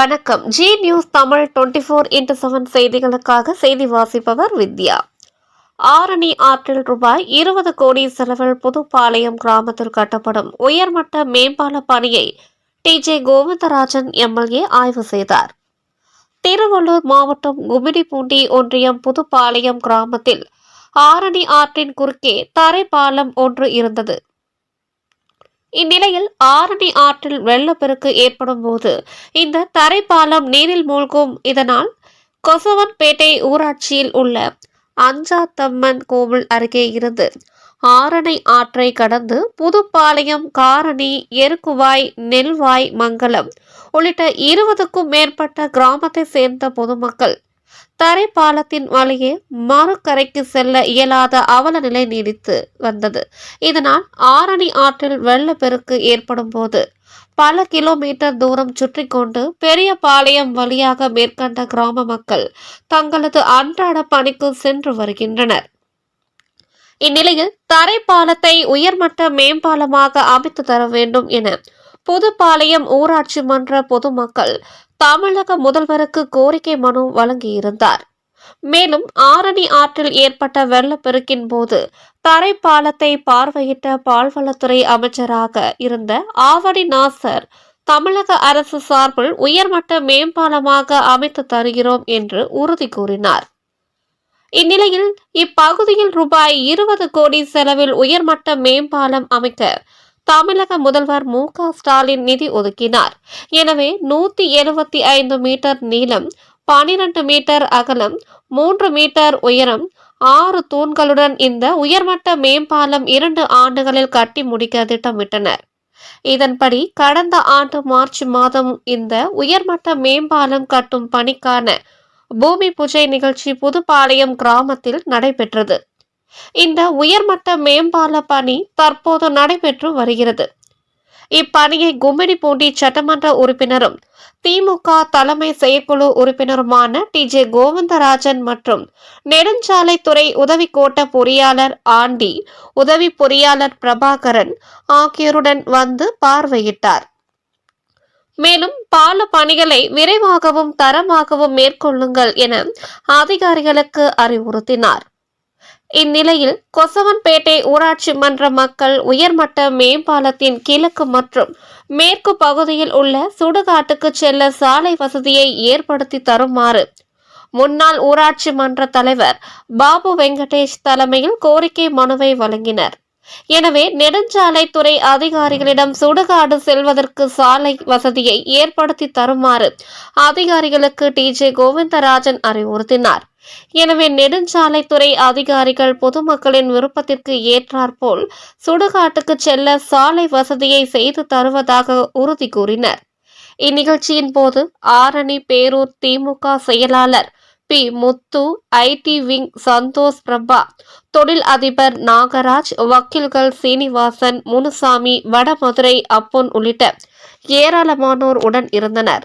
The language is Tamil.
வணக்கம். Zee news Tamil twenty four into seven செய்திகளுக்காக செய்தி வாசிப்பவர் வித்யா. ஆரணி ஆற்றில் ரூபாய் இருபது கோடி செலவில் புதுப்பாளையம் கிராமத்தில் கட்டப்படும் உயர்மட்ட மேம்பால பணியை டிஜே கோவிந்தராஜன் எம்எல்ஏ ஆய்வு செய்தார். திருவள்ளூர் மாவட்டம் குமிடிப்பூண்டி ஒன்றியம் புதுப்பாளையம் கிராமத்தில் ஆரணி ஆற்றின் குறுக்கே தரைப்பாலம் ஒன்று இருந்தது. இந்நிலையில் ஆரணி ஆற்றில் வெள்ளப்பெருக்கு ஏற்படும் போது இந்த தரைப்பாலம் நீரில் மூழ்கும். இதனால் கொசவன்பேட்டை ஊராட்சியில் உள்ள அஞ்சாத்தம்மன் கோவில் அருகே இருந்து ஆரணை ஆற்றை கடந்து புதுப்பாளையம் காரணி எருக்குவாய் நெல்வாய் மங்கலம் உள்ளிட்ட இருபதுக்கும் மேற்பட்ட கிராமத்தை சேர்ந்த பொதுமக்கள் தரைப்பாலத்தின் வழியே மறுக்கரைக்கு செல்ல இயலாத அவல நிலை நீடித்து வந்தது. இதனால் ஆரணி ஆற்றில் வெள்ளப்பெருக்கு ஏற்படும் போது பல கிலோமீட்டர் தூரம் சுற்றி கொண்டு பெரிய பாளையம் வழியாக மேற்கண்ட கிராம மக்கள் தங்களது அன்றாட பணிக்கு சென்று வருகின்றனர். இந்நிலையில் தரைப்பாலத்தை உயர்மட்ட மேம்பாலமாக அமைத்து தர வேண்டும் என புதுப்பாளையம் ஊராட்சி மன்ற பொதுமக்கள் தமிழக முதல்வருக்கு கோரிக்கை மனு வழங்கியிருந்தார். மேலும் ஆரணி ஆற்றில் ஏற்பட்ட வெள்ளப்பெருக்கின் போது தரைப்பாலத்தை பார்வையிட்ட பால்வளத்துறை அமைச்சராக இருந்த ஆவடி நாசர் தமிழக அரசு சார்பில் உயர்மட்ட மேம்பாலமாக அமைத்து தருகிறோம் என்று உறுதி கூறினார். இந்நிலையில் இப்பகுதியில் ரூபாய் இருபது கோடி செலவில் உயர்மட்ட மேம்பாலம் அமைக்க தமிழக முதல்வர் மு ஸ்டாலின் நிதி ஒதுக்கினார். எனவே நூத்தி எழுபத்தி ஐந்து மீட்டர் நீளம் பனிரெண்டு மீட்டர் அகலம் மூன்று மீட்டர் உயரம் ஆறு தூண்களுடன் இந்த உயர்மட்ட மேம்பாலம் இரண்டு ஆண்டுகளில் கட்டி முடிக்க திட்டமிட்டனர். இதன்படி கடந்த ஆண்டு மார்ச் மாதம் இந்த உயர்மட்ட மேம்பாலம் கட்டும் பணிக்கான பூமி பூஜை நிகழ்ச்சி புதுப்பாளையம் கிராமத்தில் நடைபெற்றது. இந்த உயர்மட்ட மேம்பால பணி தற்போது நடைபெற்று வருகிறது. இப்பணியை கும்மிடிப்பூண்டி சட்டமன்ற உறுப்பினரும் திமுக தலைமை செயற்குழு உறுப்பினருமான டி. ஜே. கோவிந்தராஜன் மற்றும் நெடுஞ்சாலைத்துறை உதவி கோட்ட பொறியாளர் ஆண்டி உதவி பொறியாளர் பிரபாகரன் ஆகியோருடன் வந்து பார்வையிட்டார். மேலும் பால பணிகளை விரைவாகவும் தரமாகவும் மேற்கொள்ளுங்கள் என அதிகாரிகளுக்கு அறிவுறுத்தினார். இந்நிலையில் கொசவன்பேட்டை ஊராட்சி மன்ற மக்கள் உயர்மட்ட மேம்பாலத்தின் கிழக்கு மற்றும் மேற்கு பகுதியில் உள்ள சுடுகாட்டுக்கு செல்ல சாலை வசதியை ஏற்படுத்தி தருமாறு முன்னாள் ஊராட்சி மன்ற தலைவர் பாபு வெங்கடேஷ் தலைமையில் கோரிக்கை மனுவை வழங்கினர். எனவே நெடுஞ்சாலைத்துறை அதிகாரிகளிடம் சுடுகாடு செல்வதற்கு சாலை வசதியை ஏற்படுத்தி தருமாறு அதிகாரிகளுக்கு டி ஜே கோவிந்தராஜன் அறிவுறுத்தினார். எனவே நெடுஞ்சாலைத்துறை அதிகாரிகள் பொதுமக்களின் விருப்பத்திற்கு ஏற்றாற்போல் சுடுகாட்டுக்கு செல்ல சாலை வசதியை செய்து தருவதாக உறுதி கூறினர். இந்நிகழ்ச்சியின் போது ஆரணி பேரூர் திமுக செயலாளர் P. Muthu IT wing. Santhosh Prabha தொழில் அதிபர் நாகராஜ் வக்கீல்கள் சீனிவாசன் முனுசாமி வடமதுரை அப்பொன் உள்ளிட்ட ஏராளமானோர் உடன் இருந்தனர்.